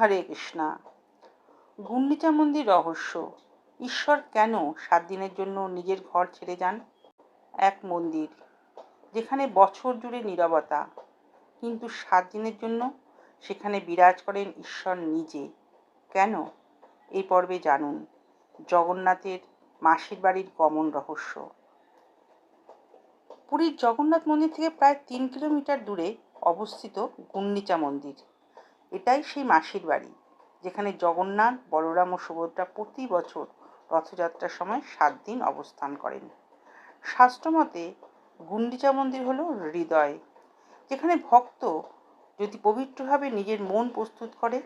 হরে কৃষ্ণা। গুন্ডিচা মন্দির রহস্য। ঈশ্বর কেন সাত দিনের জন্য নিজের ঘর ছেড়ে যান? এক মন্দির, যেখানে বছর জুড়ে নীরবতা। কিন্তু সাত দিনের জন্য সেখানে বিরাজ করেন ঈশ্বর নিজে। কেন? এই পর্বে জানুন। জগন্নাথের মাসির বাড়ির গমন রহস্য। পুরীর জগন্নাথ মন্দির থেকে প্রায় তিন কিলোমিটার দূরে অবস্থিত গুন্ডিচা মন্দির এটাই সেই মাসির বাড়ি, যেখানে জগন্নাথ, বলরাম ও সুভদ্রা প্রতি বছর রথযাত্রার সময় সাত দিন অবস্থান করেন। শাস্ত্রমতে গুন্ডিচা মন্দির হলো হৃদয়, যেখানে ভক্ত যদি পবিত্রভাবে নিজের মন প্রস্তুত করে,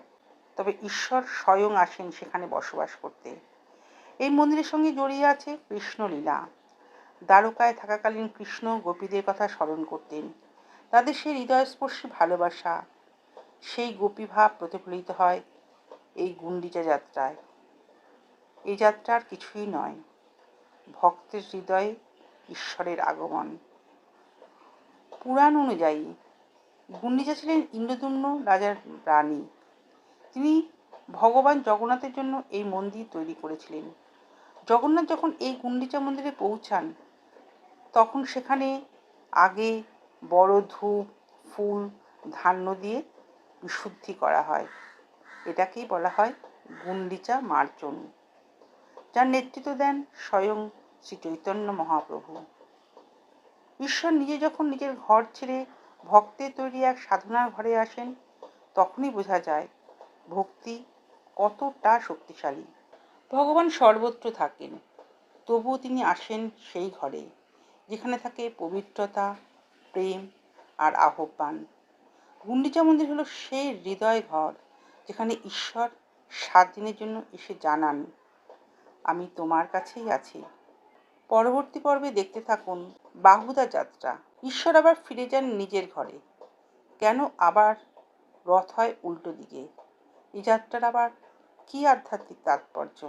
তবে ঈশ্বর স্বয়ং আসেন সেখানে বসবাস করতে। এই মন্দিরের সঙ্গে জড়িয়ে আছে কৃষ্ণলীলা। দ্বারকায় থাকাকালীন কৃষ্ণ গোপীদের কথা স্মরণ করতেন। তাদের সেই হৃদয়স্পর্শী ভালোবাসা সেই গোপীভাব প্রতিফলিত হয় এই গুন্ডিচা যাত্রায়। এই যাত্রার কিছুই নয়, ভক্তের হৃদয়ে ঈশ্বরের আগমন। পুরাণ অনুযায়ী গুন্ডিচা ছিলেন ইন্দ্রদুম্ন রাজার রানী। তিনি ভগবান জগন্নাথের জন্য এই মন্দির তৈরি করেছিলেন। জগন্নাথ যখন এই গুন্ডিচা মন্দিরে পৌঁছান, তখন সেখানে আগে বড় ধূপ, ফুল ধান্য দিয়ে বিশুদ্ধি করা হয়। এটাকেই বলা হয় গুন্ডিচা মার্জন যার নেতৃত্ব দেন স্বয়ং শ্রী চৈতন্য মহাপ্রভু। ঈশ্বর নিজে যখন নিজের ঘর ছেড়ে ভক্তের তৈরি এক সাধনার ঘরে আসেন, তখনই বোঝা যায় ভক্তি কতটা শক্তিশালী। ভগবান সর্বত্র থাকেন, তবুও তিনি আসেন সেই ঘরে, যেখানে থাকে পবিত্রতা, প্রেম আর আহ্বান। গুন্ডিচা মন্দির হলো সেই হৃদয় ঘর যেখানে ঈশ্বর সাত দিনের জন্য এসে জানান, আমি তোমার কাছেই আছি। পরবর্তী পর্বে দেখতে থাকুন বাহুদা যাত্রা। ঈশ্বর আবার ফিরে যান নিজের ঘরে। কেন আবার রথ হয় উল্টো দিকে? এই যাত্রার আবার কি আধ্যাত্মিক তাৎপর্য?